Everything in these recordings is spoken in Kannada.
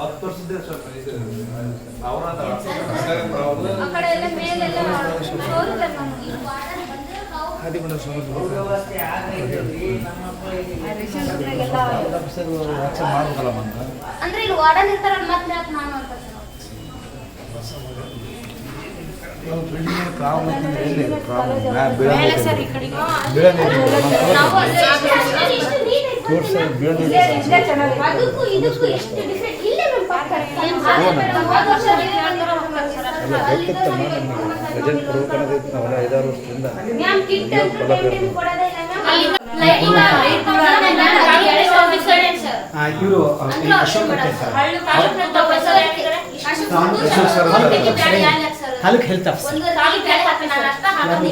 ಹತ್ತು ವರ್ಷದ ಅಂದ್ರೆ ಇಲ್ಲಿ ವಾರ್ಡನ್ ಇರ್ತಾರಲ್ಲ ಮತ್ತೆ ಯಾಕೆ ನಾನು ಅಂತ ನಾವು ಇಲ್ಲೇ ಚೆನ್ನಾಗಿದೆ. ಅದಕ್ಕೂ ಇದಕ್ಕೂ ಎಷ್ಟು ಡಿಫ್ರೆಂಟ್ ಇಲ್ಲೇ ಮ್ಯಾಮ್ ಪಾಪ ಹೋದ ವರ್ಷ ಐದಾರು ವರ್ಷದಿಂದ. ಇವರು ಅಶೋಕ್ ಸರ್ ಕಾಲಕ್ಕೆ? Taluk health officer ma'am.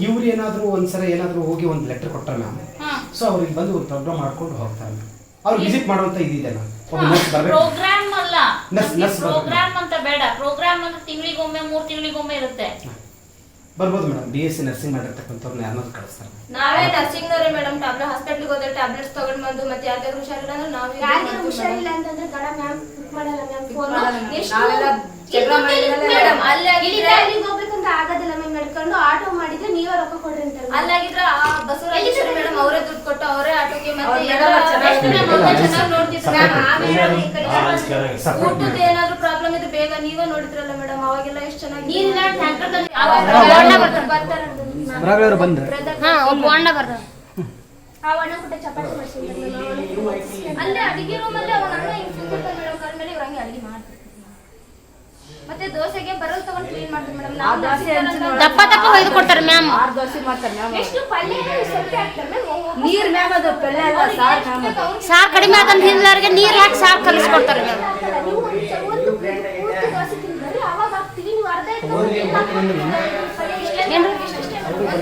ಇವ್ರು ಏನಾದ್ರು ಒಂದ್ಸಲ ಏನಾದ್ರು ಹೋಗಿ ಒಂದು ಲೆಟರ್ ಕೊಟ್ಟರೆ ನಾನು ಹ್ಮ್. ಸೊ ಅವ್ರಿಗೆ ಬಂದು ಒಂದು ಪ್ರೋಗ್ರಾಮ್ ಮಾಡ್ಕೊಂಡು ಹೋಗ್ತಾರೆ. ಅವ್ರು ವಿಸಿಟ್ ಮಾಡುವಂತ ಇದಿದೆ ಮ್ಯಾಮ್. ಒಬ್ಬ ನರ್ಸ್ ಬರ್ಬೇಕು. ಪ್ರೋಗ್ರಾಮ್ ಅಲ್ಲ. ನರ್ಸ್- ನರ್ಸ್ ಪ್ರೋಗ್ರಾಮ್ ಅಂತ ಬೇಡ. ಪ್ರೋಗ್ರಾಮ್ ಅಂದ್ರೆ ತಿಂಗಳಿಗೊಮ್ಮೆ ಮೂರ್ ತಿಂಗಳಿಗೊಮ್ಮೆ ಇರುತ್ತೆ. ಬರ್ಬೋದು madam. B S C nursing ಮಾಡಿರ್ತಕ್ಕಂಥವ್ರನ್ನ ಯಾರನ್ನಾದ್ರು ಕಳಿಸ್ತಾರೆ. ನಾವೇ ನರ್ಸಿಂಗ್ ನರ್ಸಿಂಗ್ನವರೇ ಮೇಡಮ್. ಟ್ಯಾಬ್ಲೆಟ್ ಹಾಸ್ಪಿಟ್ಲಿಗೆ ಹೋದ್ರೆ ಟ್ಯಾಬ್ಲೆಟ್ಸ್ ತಗೊಂಡ್ ಬಂದು ಮತ್ತೆ ಯಾವ್ದಾದ್ರು ಹುಷಾರಿಲ್ಲ ಅಂದ್ರೆ ನಾವು ಯಾರಿಗೆ ಹುಷಾರಿಲ್ಲ ಅಂತಂದ್ರೆ ಗಡ ಮ್ಯಾಮ್ ಬುಕ್ ಮಾಡಲ್ಲ ಮ್ಯಾಮ್ ಫೋನ್ ಮಾಡಲ್ಲ ಎಷ್ಟು ನಾವೆಲ್ಲ ಜಗಳ ಮಾಡಿದ್ಮೇಲೆ ಮೇಡಮ್ ಅಲ್ಲಿಗೆ ಹೋಗ್ಬೇಕಂತ ಆಗೋದಿಲ್ಲ ಮ್ಯಾಮ್ ನಡ್ಕೊಂಡು ಆಟೋ ಮಾಡಿದ್ರೆ ನೀವೇ ರೊಕ್ಕ ಕೊಡ್ರಿ ಅಂತ. ಅಲ್ಲಾಗಿದ್ರೆ ಆ ಬಸವರಾಜೇಶ್ವರಿ ಮೇಡಮ್ ಅವರೇ ದುಡ್ಡು ಕೊಟ್ಟು ಅವರೇ ಆಟೋಗೆ ಮತ್ತೆ ಅವ್ರ್ ಎಲ್ಲ ಚೆನ್ನಾಗಿ ನೋಡ್ತಿದ್ರು ಆಮೇಲೆ ಈ ಕಡೆ Separate ಊಟದ. ಏನಾದ್ರು ಪ್ರಾಬ್ಲಮ್ ಬೇಗ ನೀವೇ ನೋಡಿದ್ರಲ್ಲ ಮೇಡಮ್ ಅವಾಗೆಲ್ಲ ಎಷ್ಟು ಚೆನ್ನಾಗಿ ಬರ್ತಾರೆ. ಬರಾಗಳವ್ರು ಬಂದ್ರೆ. ಹಾ ಒಬ್ಬ ಅಣ್ಣ ಬರ್ದ ಆ ಅಣ್ಣ ಚಪಾತಿ ಮಾಡ್ಸಿದ್ರು. ಅಲ್ಲೇ ಅಡಿಗೆ ರೂಮ್ ಅಲ್ಲಿ ಅವನ ಅಣ್ಣ ಹಿಂಗ್ ಕೂತಿರ್ತಾನೆ ಮೇಡಮ್ ಕಾಲ್ ಮೇಲೆ ಇವ್ರು ಹಂಗೆ ಅಡಿಗೆ ಮಾಡ್ತಾರೆ ಮತ್ತೆ ದೋಸೆಗೆ ತಗೊಂಡ್ ಕ್ಲೀನ್ ಮಾಡ್ತಾರೆ ಮೇಡಮ್ ನಾವು ದಪ್ಪ ದಪ್ಪ ಹೊಯ್ದು ಕೊಡ್ತಾರೆ ಮ್ಯಾಮ್ ಆರು ದೋಸೆ ಮಾಡ್ತಾರೆ ಮ್ಯಾಮ್ ಎಷ್ಟು ಪಲ್ಯ ಸ್ವಲ್ಪ ಹಾಕ್ತಾರೆ ಮ್ಯಾಮ್ ನೀರ್ ಮ್ಯಾಮ್ ಅದು ಪಲ್ಯ ಎಲ್ಲ ಸಾರ್ ಕಡಿಮೆ ಹಿಂದ್ಲವ್ರಿಗೆ ನೀರ್ ಹಾಕಿ ಸಾರ್ ಕಲಿಸ್ಕೊಡ್ತಾರೆ. ಮ್ಯಾಮ್ ನೀವು ಒಂದು ಒಂದು ಪ್ಲೇಟ್ ಪೂರ್ತಿ ದೋಸೆ ತಿಂದ್ರಿ ಅವಾಗ ಹಾಕ್ತೀವಿ ನೀವು ಅರ್ಧ ಏ ತೆಗೆದುಂಡ್ರಿ ಅಂತ ಚಪಾತಿ ಇಷ್ಟ ಮ್ಯಾಮ್ ಇಷ್ಟ ಸಣ್ಣ ಇರ್ತಾವ ಚಪಾತಿ ಮ್ಯಾಮ್ ಕೇಳಕ್ ಹೋದ್ರೆ ಮ್ಯಾಮ್ ನಮ್ಗೆ ಎಷ್ಟು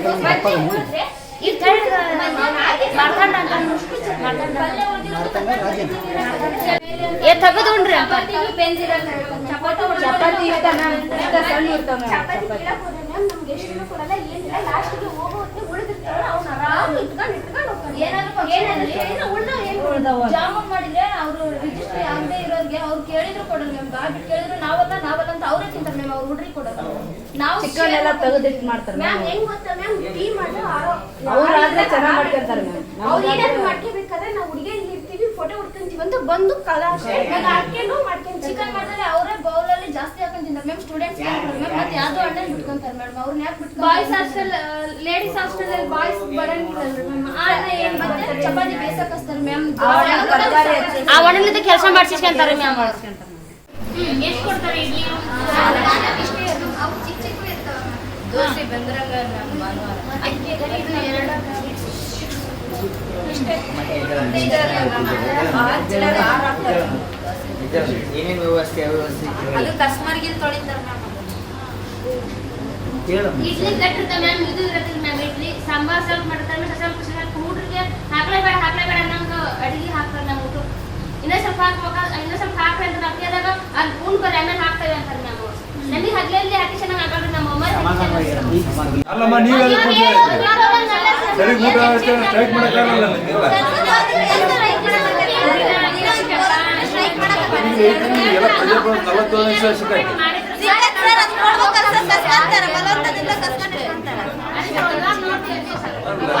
ಕೊಡಲ್ಲ ಏನಿಲ್ಲ ಲಾಸ್ಟಿಗೆ ಹೋಗೋ ಹೊತ್ತಿಗೆ ಉಳಿದಿರ್ತಾವೆ ಅವ್ನ ಆರಾಮ್ ಇಟ್ಕೊಂಡು ಇಟ್ಕೊಂಡು ಹೋಗ್ತಾರೆ ಏನಾದ್ರು ಏನಾದ್ರು ಉಳ್ದವ್ ಏನು ಉಳ್ದವ. ಜಾಮೂನ್ ಮಾಡಿದ್ರೆ ಅವರು ರಿಜಿಸ್ಟರ್ ಆಗದೆ ಕೇಳಿದ್ರು ಕೊಡಲ್ಲ ಮ್ಯಾಮ್ ಬಾಬಿಟ್ ಕೇಳಿದ್ರು ನಾವಲ್ಲ ನಾವಲ್ಲ ಅಂತ ಅವರೇ ತಿಂತಾರೆ ಮ್ಯಾಮ್ ಅವ್ರು ಹುಡ್ರಿ ಕೊಡಲ್ಲ. ನಾವು ಚಿಕನ್ ಎಲ್ಲ ತೆಗೆದಿಟ್ಟು ಮಾಡ್ತಾರೆ ಮ್ಯಾಮ್ ಹೆಂಗ್ ಗೊತ್ತಾ? ಮ್ಯಾಮ್ ಟೀ ಮಾಡೋ ಆರೋ ಅವ್ರಾದ್ರೆ ಚೆನ್ನಾಗಿ ಮಾಡ್ಕೊಂತಾರೆ ಮ್ಯಾಮ್ ಅವ್ರು ಏನಾದ್ರು ಮಾಡ್ಕೋಬೇಕಾದ್ರೆ ನಾವು ಹುಡುಗಿಯರು ಇರ್ತೀವಿ ಫೋಟೋ ಹೊಡ್ಕೊಂತೀವಿ ಅಂತ ಬಂದು ಕಲಾಶ ಹಾಕೊಂಡು ಮಾಡ್ಕೊಂತೀವಿ. ಚಿಕನ್ ಮಾಡಿದ್ರೆ ಅವರೇ ಬೌಲ್ ಅಲ್ಲಿ ಜಾಸ್ತಿ ಹಾಕೊಂಡ್ ತಿಂತಾರೆ ಮ್ಯಾಮ್ ಸ್ಟೂಡೆಂಟ್ಸ್ ಮ್ಯಾಮ್ ಮತ್ತೆ ಯಾವ್ದೋ ಅಣ್ಣ ಬಿಟ್ಕೊಂತಾರೆ ಮೇಡಮ್. ಅವ್ರನ್ನ ಯಾಕೆ ಬಿಟ್ಕೊಂತಾರೆ ಬಾಯ್ಸ್ ಹಾಸ್ಟೆಲ್ ಲೇಡೀಸ್ ಹಾಸ್ಟೆಲ್ ಅಲ್ಲಿ ಬಾಯ್ಸ್ ಬರಂಗಿಲ್ಲಲ್ರಿ ಮ್ಯಾಮ್ ಆ ಅಣ್ಣ ಏನ್ ಮತ್ತೆ ಚಪಾತಿ ಬೇಸಕ್ ಹಚ್ತಾರೆ ಮ್ಯಾಮ್ ಆ ಅಣ್ಣ ತರಕಾರಿ ಹೆಚ್ಚಿ- ಆ ಒಣಲಿದ್ದ ಕೆಲಸ ಮಾಡ್ಸಿಸ್ಕೊಂತಾರೆ ಮ್ಯಾಮ್ ಎಷ್ಟು ಕೊಡ್ತಾರೆ ಇಡ್ಲಿ? ಅವು ಚಿಕ್ಕ ಚಿಕ್ಕ ಇರ್ತಾವ ದೋಸೆ ಬಂದ್ರಂಗ ಮ್ಯಾಮ್ ಭಾನುವಾರ. ಅಕ್ಕಿ ಕರಿ ಇದು ಎರಡು ಏನೇನು ವ್ಯವಸ್ಥೆ ವ್ಯವಸ್ಥೆ ಅದು ಕಸ್ಟಮರ್ಗೆ ತೊಳಿತಾರೆ ಮ್ಯಾಮ್ ಇಡ್ಲಿ ಕಟ್ಟಿರ್ತ ಮ್ಯಾಮ್ ಇದು ಇರತ್ತಿಲ್ಲ ಮ್ಯಾಮ್ ಇಡ್ಲಿ. ಸಾಂಬಾರ್ ಸ್ವಲ್ಪ ಮಾಡ್ತಾರೆ ಸ್ವಲ್ಪ ಸ್ವಲ್ಪ ಹುಡುಗರಿಗೆ ಹಾಕ್ಲೇಬೇಡ ಹಾಕ್ಲೇಬೇಡ ಅನ್ನಂಗ ಅಡಿಗೆ ಹಾಕ್ತಾರೆ ನಾವು ಊಟ ಇನ್ನೂ ಸ್ವಲ್ಪ ಹಾಕ್ಬೇಕಾ ಇನ್ನೂ ಸ್ವಲ್ಪ ಹಾಕ್ರಿ ಅಂತ ನಾವು ಕೇಳಿದಾಗ ಅಲ್ಲಿ ಬರ್ರಿ ಆಮೇಲೆ ಹಾಕ್ತೇವೆ ಅಂತಾರೆ ಮ್ಯಾಮ್ ನಮಗೆ ಹಗ್ಲಲ್ಲಿ ಹಾಕಿ ಚೆನ್ನಾಗಿ ಹಾಕೋದು ನಮ್ಮ ಅಮ್ಮ ಅಲ್ಲಮ್ಮ ಸರಿ ಊಟ ಸ್ಟ್ರೈಕ್ ಮಾಡಕ್ಕಾಗಲ್ಲ ನಿಮ್ಗೆಲ್ಲ ಎಲ್ಲ ಪ್ರಜೆಗಳು ನಲವತ್ತು ನಿಮಿಷ ಸಿಕ್ಕಾಯ್ತು ನಮ್ಮ ಆರಾಮದ್ಯಾ? ಏ ಅಲ್ಲ ಸರ್ ಇದು ಬಹಳ